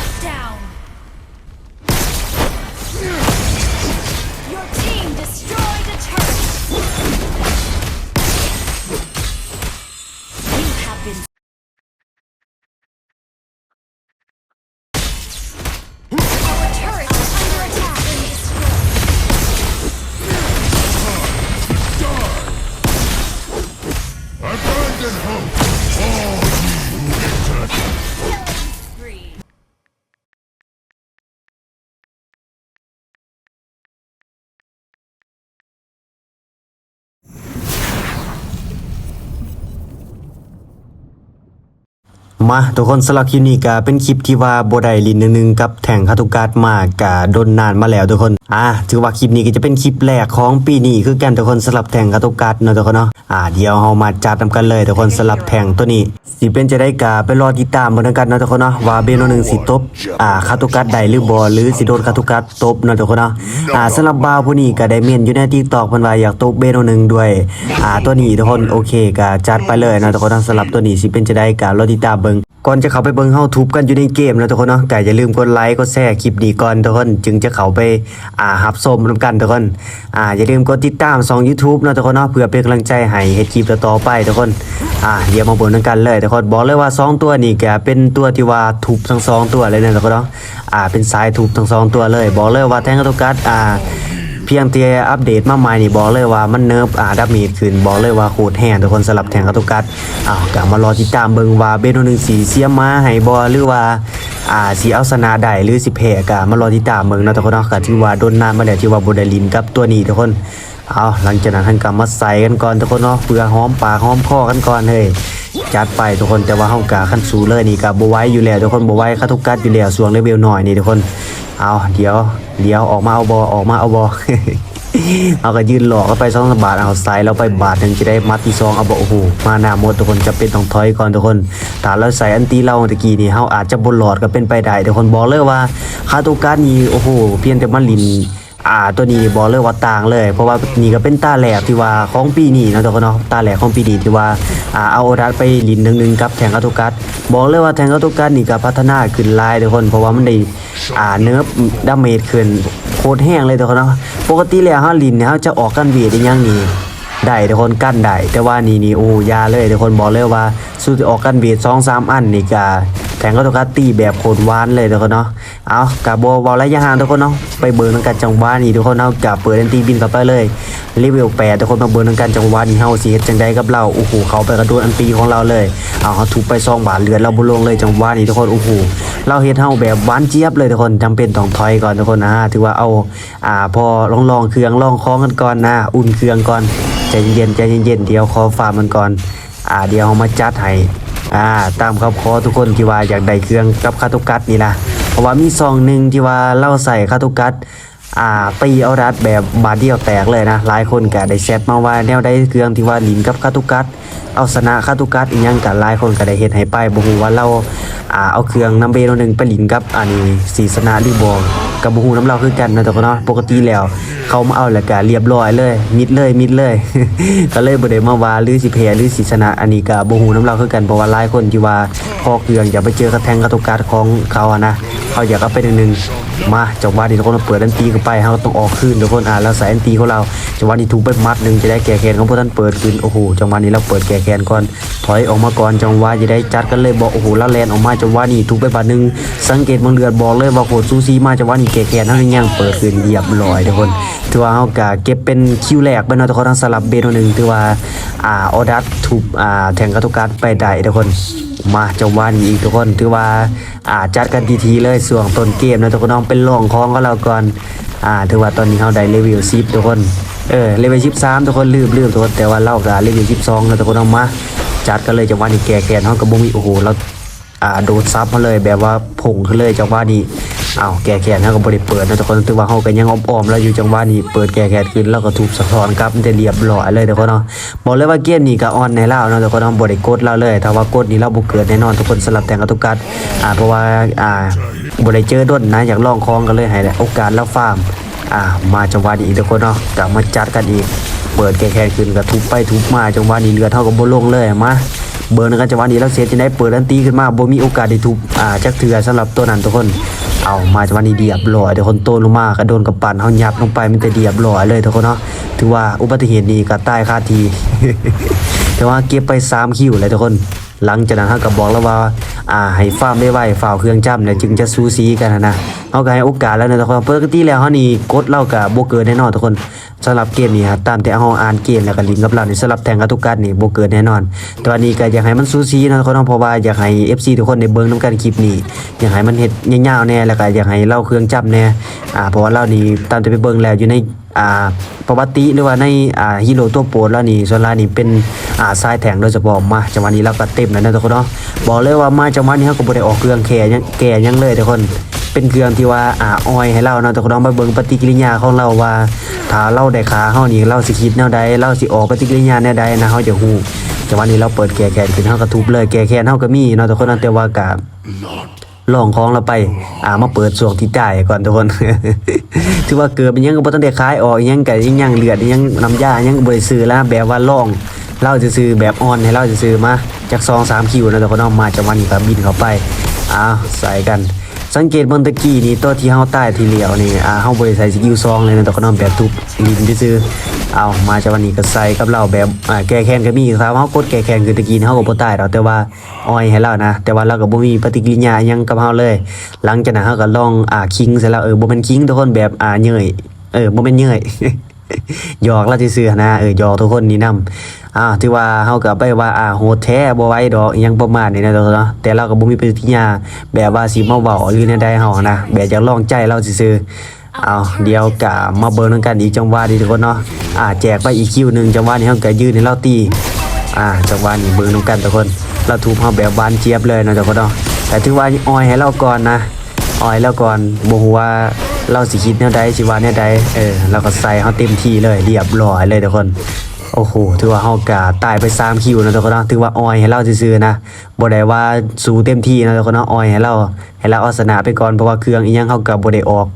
Shut down. มาทุกคนสำหรับคลิปนี้ก็เป็นคลิปที่ว่าโบไดลินหนึ่งๆกับแข่งคาตุการ์ดมากกะโดนนานมาแล้วทุกคนอ่าถือว่าคลิปนี้ก็จะเป็นคลิปแรกของปีนี้คือกันทุกคนสำหรับแข่งคาตุการ์ดเนาะทุกคนเนาะอ่าเดี๋ยวเรามาจัดนำกันเลยทุกคนสำหรับแข่งตัวนี้สิเป็นจะได้กาไปรอติดตามเหมือนกันเนาะทุกคนเนาะว่าเบโนหนึ่งสิตบอ่าคาตุการ์ดใดหรือบอหรือสิโดนคาตุการ์ดตบเนาะทุกคนเนาะอ่าสำหรับบ่าวผู้นี้ก็ได้เมียนอยู่ใน TikTok เพิ่นว่าอยากตบเบโนหนึ่งด้วยอ่าตัวนี้ทุกคนโอเคก็จัดไปเลยเนาะทุกคนเนาะสำหรับตัวนี้สิเป็นจะได้การอติดตามเบิงก่อนจะเข้าไปเบิงเฮาทุบกันอยู่ในเกมนะทุกคนเนาะแก็อย่าลืมกดไลค์กดแชร์คลิปนี้ก่อนทุกคนจึงจะเข้าไปอ่ารับชมนํกันทุกคนอ่าอย่าลืมกดติดตามช่อง YouTube นะทุกคนเนาะเพื่อเป็นกำลังใจให้เฮ็ดคลิปต่อไปทุกคนอ่าเดี๋ยวมาเบิ่งนำกันเลยทุกคนบอกเลยว่าสองตัวนี้ก็เป็นตัวที่ว่าทุบทั้งสองตัวเลยนะทุกคนเนาะอ่าเป็นสายทุบทั้งสองตัวเลย บอกเลยว่าแทงกระตุกัดอ่า พียงแต่อัปเดตมาใหม่นี่บอกเลยว่ามันเนิบอ่าดับมีดขึ้นบอกเลยว่าโคตรแห้งทุกคนสลับแทงกระตุกัดอ้าวกลับมารอติดตามเบิงว่าเบนหนึ่งสีเสียมาให้บอหรือว่าอ่าสีเอาสนาได้หรือสิเพกะมารอติดตามเบิงเนาะทุกคนเนาะก็ที่ว่าโดนนานมาแล้วที่ว่าบูดาลินกับตัวนี้ทุกคน เอาหลังจากนั้นท่านก็มาใส่กันก่อนทุกคนเนาะเพื่อหอมปากหอมคอกันก่อนเฮ้ยจัดไปทุกคนแต่ว่าเฮากะขั้นสูงเลยนี่ก็บ่ไหวอยู่แล้วทุกคนบ่ไหวคาทุกกัดอยู่แล้วส่วงเลเวลหน่อยนี่ทุกคนเอาเดี๋ยวเดี๋ยวออกมาเอาบอออกมาเอาบอเอาก็ยืนหลอกก็ไปสองสบาทเอาใส่แล้วไปบาทหนึ่งจะได้มัดที่ซองเอาบอกโอ้โหมาหน้าหมดทุกคนจะเป็นต้องถอยก่อนทุกคนถ้าเราใส่อันตีเราตะกี้นี่เฮาอาจจะบนหลอดก็เป็นไปได้ทุกคนบอกเลยว่าคาตูการนี่โอ้โหเพียงแต่มันลิน อ่าตัวนี้บอกเลยว่าต่างเลย เพราะว่านี่ก็เป็นตาแหลกที่ว่าของปีนี้เนะทุกคนเนาะตาแหลกของปีนี้ที่ว่าอ่าเอาโอดัสไปลินหนึ่งหนึ่งกับแทงกาตุกัสบอกเลยว่าแทงกาตุกัสนี่ก็พัฒนาขึ้นลายทุกคน เพราะว่ามันได้อ่าเนื้อดาเมจขึ้นโคตรแห้งเลยทุกคนเนาะปกติแล้วฮาลินเนี่ยเฮาจะออกกันเวทได้ยังนี่ได้ทุกคนกั้นได้แต่ว่านี่นี่โอ้ยาเลยทุกคนบอกเลยว่าสู้จะออกกันเบียดสองสามอันนี่กา แทงก็ต้องการตีแบบโคตรหวานเลยทุกคนเนาะเอากาบวอลระยะห่างทุกคนเนาะไปเบิร์นกันจังหวะนี่ทุกคนเนาะกาเปิดอันตีบินเข้าไปเลยเลเวแปดทุกคนมาเบิร์นกันจังหวะนี่เฮาสิเฮ็ดจังใดกับเราโอ้โหเขาไปกระโดดอันตีของเราเลยเอาเขาถูกไปซองบาทเหลือเราบุลงเลยจังหวะนี่ทุกคนโอ้โหเราเฮ็ดเฮาแบบหวานเจี๊ยบเลยทุกคนจำเป็นต้องถอยก่อนทุกคนนะถือว่าเอาอ่าพอลองลองเครื่องลองคล้องกันก่อนนะอุ่นเครื่องก่อนใจเย็นใจเย็นเดี๋ยวขอฟาร์มมันก่อนอ่าเดี๋ยวเอามาจัดให้ อ่าตามคำขอทุกคนที่ว่าอยากได้เครื่องกับคาตุกัสนี่นะเพราะว่ามีซองหนึ่งที่ว่าเล่าใส่คาตุกัสอ่าตีเอารัดแบบบาดเดียวแตกเลยนะหลายคนก็ได้แชทมาว่าแนวได้เครื่องที่ว่าลินกับคาตุกัสเอาชนะคาตุกัสอีกยังกันหลายคนก็ได้เห็นให้ไปบ่ฮู้ว่าเรา อ่าเอาเครื่องน้ำเบนหนึ่งไปหลินกับอันนี้สีสนะหรืองกับบูฮูน้ำเราคือกันนะแต่ก็นเนาะปกติแล้ว เขามาเอาแล้วก็เรียบร้อยเลย มิดเลยมิดเลย ก็เลยบ่ได้มาว่าหรือสิแพ้หรือสิชนะอันนี้ก็บ่ฮู้น้ำเราคือกันเพราะว่าหลายคนที่ว่าพอเครื่องอย่าไปเจอกระแทงกระตุกการของเขาอะนะเขาอยากเอาไปหนึ่ง มาจังหวะนี้ทุกคนเปิดอันตีเข้าไปเฮาต้องออกคืนทุกคนอ่าแล้วใส่อันตีของเราจังหวะนี้ถูกไปมัดหนึ่งจะได้แก้แค้นของพวกท่านเปิดคืนโอ้โหจังหวะนี้เราเปิดแก้แค้นก่อนถอยออกมาก่อนจังหวะจะได้จัดกันเลยบอกโอ้โหแล้วแลนออกมาจังหวะนี้ถูกไปบาดหนึ่งสังเกตบางเลือดบอกเลยว่าโคตรซูซีมาจังหวะนี้แก้แค้นเฮายังเปิดคืนเรียบร้อยทุกคนถือว่าเฮาก็เก็บเป็นคิวแรกไปนะทุกคนทั้งสลับเบนหนึ่งถือว่าอ่าออดัสถูกอ่าแทงกระตุกการไปได้ทุกคนมาจังหวะนี้อีกทุกคนถือว่า อ่าจัดกันทีๆเลยส่วงต้นเกมนะทุกคนน้องเป็นรองของก็เราก่อนอ่าถือว่าตอนนี้เขาได้เลเวซิปทุกคนเออเลเวล13ทุกคนลืมลืมทุกคนแต่ว่าเราก็เลเวล12แล้วทุกคนน้องมาจัดกันเลยจังหวะนี้แก่แก่น้องก็บ่มีโอ้โหเรา อ่าโดดซับมาเลยแบบว่าผงขึ้นเลยจังหวะนี้อ้าวแก่แขนเขาก็บริเปิดนะทุกคนถือว่าเขาก็ยังอ้อมๆแล้วอยู่จังหวะนี้เปิดแก่แขนขึ้นแล้วก็ถูกสะท้อนกลับมันจะเรียบร้อยเลยทุกคนเนาะบอกเลยว่าเกมนี้ก็ออนในเล่าเนาะทุกคนเนาะบริกดเราเลยถ้าว่ากดนี้เราบุกเกิดแน่นอนทุกคนสลับแต่งกับทุกกัดอ่าเพราะว่าอ่าบริเจอด้นนะอยากลองคลองกันเลยให้โอกาสแล้วฟาร์มอ่ามาจังหวะนี้ทุกคนเนาะกลับมาจัดกันอีก เปิดแก่แขนขึ้นก็ทุบไปทุบมาจังหวะนี้เรือเท่ากับโบลงเลยมา เบิร์นกันจังหวะนี้แล้วเสียจะได้เปิดดันตีขึ้นมาบ่มีโอกาสได้ทุบอ่าจักเถื่อสำหรับตัวนั้นทุกคน เอามาจังหวะนี้เดียบลอยทุกคนโตลงมากระโดนกับปั่นเฮายับลงไปมันจะเดียบลอยเลยทุกคนเนาะถือว่าอุบัติเหตุนี้ก็ตายคาที แต่ว่าเก็บไป3คิวเลยทุกคน หลังจากนั้นเขาก็บอกแล้วว่าอ่าให้ฟ้าร์มได้ไวฝ่าวเครื่องจ้ำเนี่ยจึงจะซูซีกันนะเขาก็ให้โอกาสแล้วนะทุกคนปกติแล้วเขานี่กดเล่ากับโบเกินแน่นอนทุกคนสำหรับเกมนี้ครับตามที่เขาอ่านเกมแล้วก็ลิงกับเราในสำหรับแทงกับทุกการนี่โบเกินแน่นอนแตอนนี้ก็อยากให้มันซูซีนะทุกคนเนาะเพราะว่าอยากให้ FC ทุกคนในเบิ้งน้ำกันคลิปนี้อยากให้มันเฮ็ดยาวๆแน่แล้วก็อยากให้เล่าเครื่องจับแน่อ่าเพราะว่าเรานี่ตามที่ไปเบิ้งแล้วอยู่ใน อ่าประวัติหรือว่าในอ่าฮีโร่ตัวโปรดแล้วนี่ส่วนลายนี่เป็นอ่าทรายแทงโดยเฉพาะมาจังหวะนี้เราก็เต็มแล้วนะทุกคนเนาะบอกเลยว่ามาจังหวะนี้เขาก็บ่ได้ออกเครื่องแก่ยังแก่ยังเลยทุกคนเป็นเครื่องที่ว่าอ่าออยให้เราเนาะทุกคนเนาะมาเบิ่งปฏิกิริยาของเราว่าถ้าเราได้ขาเฮานี่เราสิคิดแนวใดเราสิออกปฏิกิริยาแนวใดนะเฮาจะฮู้จังหวะนี้เราเปิดแก่แค้นขึ้นเฮาก็ทุบเลยแก่แค้นเฮาก็มีเนาะทุกคนแต่ว่าก็ ลองของเราไป อ่ามาเปิดส่วงที่จ่ายก่อนทุกคน ถือว่าเกิดเป็นยังก็บ่ต้องได้ขายออกอิหยังก็ยังยังเลือดอิหยังน้ำยาอิหยังบ่ได้ซื้อแล้วแบบว่าลองเราจะซื้อแบบออนให้เราจะซื้อมาจาก2 3คิวนะทุกคนเอามาจากวันนี้ก็บินเข้าไปอ้าวใส่กัน สังเกตเบิ่งตะกี้นี่ตัวที่เฮาใต้ที่เหลียวนี่อ่าเฮาบ่ได้ใส่สกิลซองเลยนะทุกคนอาแบบทุบลินซื่อเอามาจากวันนี้ก็ใส่กับเราแบบอ่าแก้แค้นก็มีครับเฮากดแก้แค้นคือตะกี้เฮาก็บ่ตายดอกแต่ว่าออยให้เรานะ แต่ว่าเราก็บ่มีปฏิกิริยาหยังกับเฮาเลย หลังจากนั้นเฮาก็ลองอ่าคิงเสร็จแล้วเออบ่แม่นคิงทุกคนแบบอ่าเหนื่อยเออบ่แม่นเหนื่อย หยอกเราซื่อๆนะเออหยอกทุกคนนี่นํอ่าที่ว่าเฮาก็ไปว่าอ่าโหดแท้บ่ไหวดอกอิหยังประมาณนี้นะทุกคนเนาะแต่เราก็บ่มีปฏิกิริยาแบบว่าสิมาเว้าหรือแนวใดเฮานะแบบอยากลองใจเราซื่อๆเอาเดี๋ยวก็มาเบิ่งนำกันอีกจังหวะนี้ทุกคนเนาะอ่าแจกไปอีกคิวหนึงจังหวะนี้เฮาก็ยืนให้เราตีอ่าจังหวะนี้เบิ่งนำกันทุกคนเราถูกเฮาแบบหวานเจี๊ยบเลยนะทุกคนเนาะแต่ถือว่าออยให้เราก่อนนะออยแล้วก่อนบ่ฮู้ว่า เราสิคิดแนวใดสิว่าแนวใดเออเราก็ใส่เฮาเต็มที่เลยเรียบร้อยเลยทุกคนโอ้โห ถือว่าเฮากะตายไป3คิวนะทุกคนนะถือว่าออยให้เราซื่อนะบ่ได้ว่าสู้เต็มที่นะทุกคนเนาะออยให้เราให้เราเอาชนะไปก่อนเพราะว่าเครื่องอีหยังเฮาก็บ่ได้ออก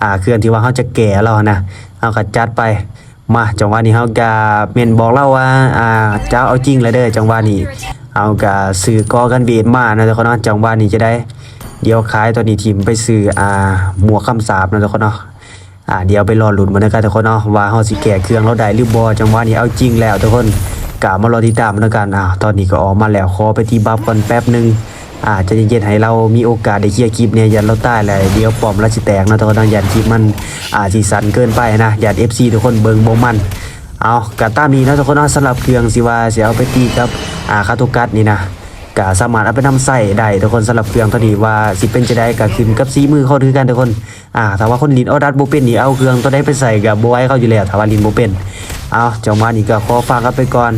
อ่า เครื่องที่ว่าเฮาจะแก่เรานะเฮาก็จัดไป มาจังหวะนี้เฮาก็แม่นบอกเราว่า อ่า เจ้าเอาจริงแล้วเด้อจังหวะนี้เฮาก็ซื้อกอกันเบสมานะทุกคนนะจังหวะนี้จะได้ เดี๋ยวขายตัวนี้ทีมไปซื้ออ่าหมวกคำสาบนะทุกคนเนาะอ่าเดี๋ยวไปรอหลุ้นมันนะครับทุกคนเนาะว่าเฮาสิแก้เครื่องเราได้หรือบ่จังหวะนี้เอาจริงแล้วทุกคนกะมารอติดตามแล้วกันอ่าตอนนี้ก็ออกมาแล้วขอไปที่บัฟก่อนแป๊บหนึงอ่าจะเย็นๆให้เรามีโอกาสได้เคลียร์คลิปเนี่ยยันเราใตายเลยเดี๋ยวปอมราสิแตกนะทุกคนยันคลิปมันอ่าสิสั่นเกินไปนะยัน FC ทุกคนเบิงบ่มันเอากะตามนี้นะทุกคนเนาะสำหรับเครื่องสิว่าสิเอาไปตีกับอ่าคาตุกัสนี่นะ ก็สามารถเอาไปนำใส่ได้ทุกคนสำหรับเครื่องตัวนี้ว่าสิเป็นจะได้กะขึ้นกับสีมือเขาคือกันทุกคนอ่าถ้าว่าคนลินเอาดัดบ่เป็นนี่เอาเครื่องตัวไดไปใส่กับบ่ไว้เขาอยู่แล้วถ้าว่าลินบ่เป็นเอาจังหวะนี้ก็ขอฝากกันไปก่อน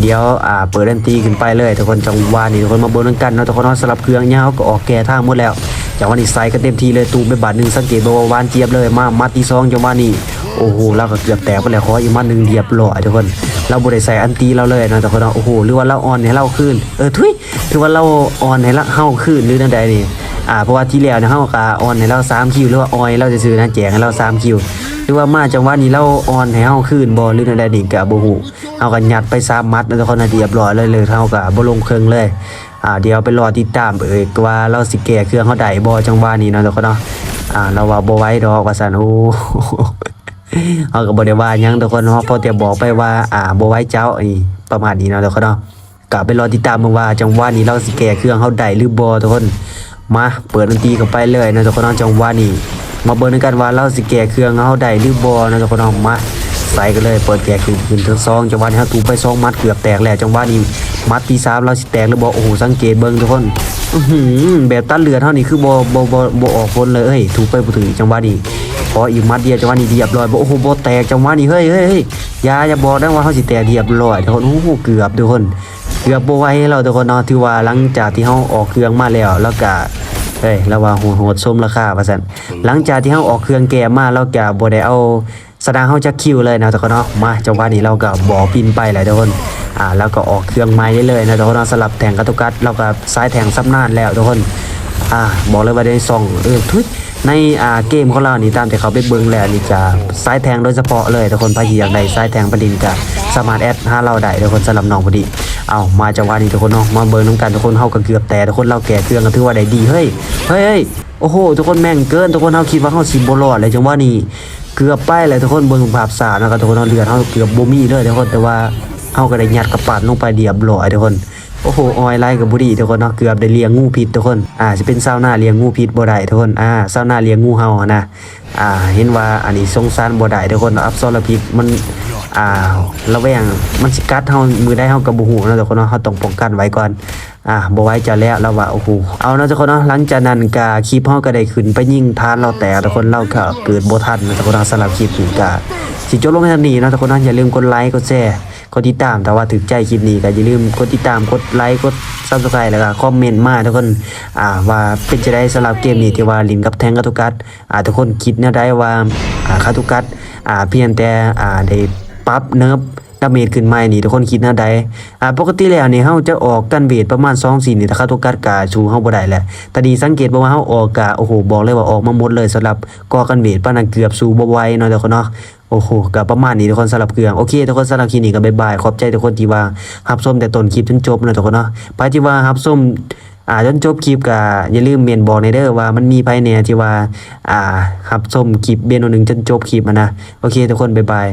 เดี๋ยวอ่าเปิดดนตรีขึ้นไปเลยทุกคนจังหวะนี้ทุกคนมาเบิ่งกันเนาะทุกคนเนาะสำหรับเครื่องเนี่ยเขาก็ออกแก่ทางหมดแล้ว จังหวะนี้ใส่กันเต็มทีเลยตูมไปบาทหนึ่งสังเกตบ่ว่าวานเจี๊ยบเลยมามัดที่สองจังหวะนี้โอ้โหเราก็เกือบแตกไปแล้วขออีกมัดหนึ่งเรียบร้อยทุกคน เราบ่ได้ใส่อันตีเราเลยนะทุกคนเนาโอ้โหหรือว่าเราอ่อนให้เราขึ้นเออทุยหรือว่าเราอ่อนให้เราเฮาขึ้นหรือจังใดนี่อ่าเพราะว่าที่แล้วเนี่ยเฮาก็อ่อนให้เรา3คิวหรือว่าออยเราจะซื้อนะแจกให้เรา3คิวหรือว่ามาจังหวะนี้เราอ่อนให้เฮาขึ้นบ่หรือจังใดนี่ก็บ่ฮู้เฮาก็ยัดไปสามมัดแล้วทุกคนเรียบร้อยเลยเลยเฮาก็บ่ลงเครื่องเลย อ่าเดี๋ยวไปรอติดตามเอ่ยว่าเราสิแก้เครื่องเฮาได้บ่จังหวะนี้เนาะทุกคนเนาะอ่าเราว่าบ่ไว้ดอกว่าซั่นโอ้เฮาก็บ่ได้ว่าหยังทุกคนเนาะพอแต่บอกไปว่าอ่าบ่ไว้เจ้าอีประมาณนี้เนาะทุกคนเนาะก็ไปรอติดตามเบิ่งว่าจังหวะนี้เราสิแก้เครื่องเฮาได้หรือบ่ทุกคนมาเปิดดนตรีเข้าไปเลยนะทุกคนเนาะจังหวะนี้มาเบิ่งกันว่าเราสิแก้เครื่องเฮาได้หรือบ่นะทุกคนเนาะมา ใส่กันเลยเปิดแก้ขึ้นขึ้นทั้งสองจังหวะนี้ฮาตูไปสองมัดเกือบแตกแล้วจังหวะนี้มัดที่สามเราสิแตกหรือบ่โอ้โหสังเกตเบิ่งทุกคนอื้อแบบตัดเลือดเฮานี่คือบ่บ่บ่บ่ออกผลเลยเอ้ยถูกไปบ่ถึงจังหวะนี้พออีกมัดเดียวจังหวะนี้เรียบร้อยบ่โอ้โหบ่แตกจังหวะนี้เฮ้ยเฮ้ยเฮ้ยยาอย่าบอกนะว่าเฮาสิแตกเรียบร้อยทุกคนโอ้โหเกือบทุกคนเกือบบ่ไหวเราทุกคนเนาะถือว่าหลังจากที่เฮาออกเครื่องมาแล้วแล้วก็เฮ้ยเราว่าโหดโหดส้มราคาว่าซั่นหลังจากที่เฮาออกเครื่องแกมมาเราก็บ่ได้เอา สดงเฮาจักคิวเลยนะทุกคนเนาะมาจังหวะนี้เราก็บ่ปินไปหละทุกคนอ่าแล้วก็ออกเครื่องใหม่ได้เลยนะทุกคนเนสลับแทงกระตุกัดเราก็ซ้ายแทงซับนานแล้วทุกคนอ่าบอกเลยว่าได้ส่องเออทุยในอ่าเกมของเรานี่ตามที่เขาไปเบิ่งแล้วนี่จะซ้ายแทงโดยเฉพาะเลยทุกคนพาที่อยากได้ซ้ายแทงประดินก็สามารถแอดห้าเราได้ทุกคนสำหรับน้องพอดีเอามาจังหวะนี้ทุกคนเนาะมาเบิ่งน้ำกันทุกคนเฮาก็เกือบแต่ทุกคนเราแก่เครื่องก็ถือว่าได้ดีเฮ้ยเฮ้ยโอ้โหทุกคนแม่งเกินทุกคนเฮาคิดว่าเฮาสิบ่รอดเลยจังหวะนี้ เกือบไปเลยทุกคนบนสุภาพสานะครับทุกคนเอาเรือดเฮาเกือบบ่มีเลยทุกคนแต่ว่าเฮาก็ได้ยัดกระปานลงไปเดียบร้อยทุกคน โอ้โหออยไล่กับบุรีทุกคนเนาะเกือบได้เลี้ยงงูพิษทุกคนอ่าจะเป็นซาวน่าเลี้ยงงูพิษบ่ได้ทุกคนอ่าซาวน่าเลี้ยงงูเห่านะอ่าเห็นว่าอันนี้สงสารบ่ได้ทุกคนอับซอลพิษมันอ่าระแวงมันสิกัดเฮามือได้เฮากับบ่ฮู้นะทุกคนเนาะเฮาต้องป้องกันไว้ก่อนอ่าบ่ไว้จะแล้วเราว่าโอ้โหเอาเนาะทุกคนเนาะหลังจากนั้นก็คลิปเฮาก็ได้ขึ้นไปยิงทานเราแต่ทุกคนเราก็เกิดบ่ทันนะทุกคนเนาะสำหรับคลิปนี้ก็สิจบลงในเท่นี้นะทุกคนเนาะอย่าลืมกดไลค์กดแชร์ กดติดตามแต่ว่าถึกใจคลิปนี้ก็อย่าลืมกดติดตามกดไลค์กดซับสไครต์แล้วก็คอมเมนต์มาทุกคนอ่าว่าเป็นจะได้สำหรับเกมนี้ที่ว่าลินกับแทงคาตุกัสอ่าทุกคนคิดแนวได้ว่าอ่าคาตุกัสอ่าเพียงแต่อ่าได้ปั๊บเนิร์ฟ ดาเมจขึ้นใหม่นี่ทุกคนคิดแนวใดอ่าปกติแล้วนี่เฮาจะออกกันเวทประมาณ2 4นี่ถ้าคาตุกัสกะชูเฮาบ่ได้แหละแต่ดีสังเกตบ่ว่าเฮาออกกะโอ้โหบอกเลยว่าออกมาหมดเลยสำหรับก่อกันเวทปานนั้นเกือบสู้บ่ไหวเนาะทุกคนเนาะโอ้โหก็ประมาณนี้ทุกคนสำหรับเครื่องโอเคทุกคนสำหรับคลินี้ก็บายบายขอบใจทุกคนที่ว่ารับชมแต่ต้นคลิปจนจบนะทุกคนเนาะไปที่ว่ารับชมอ่าจนจบคลิปก็อย่าลืมเมนบอกในเด้อว่ามันมีภายในที่ว่าอ่ารับชมคลิปเบนนหนึ่งจนจบคลิปอะนะโอเคทุกคนบายบาย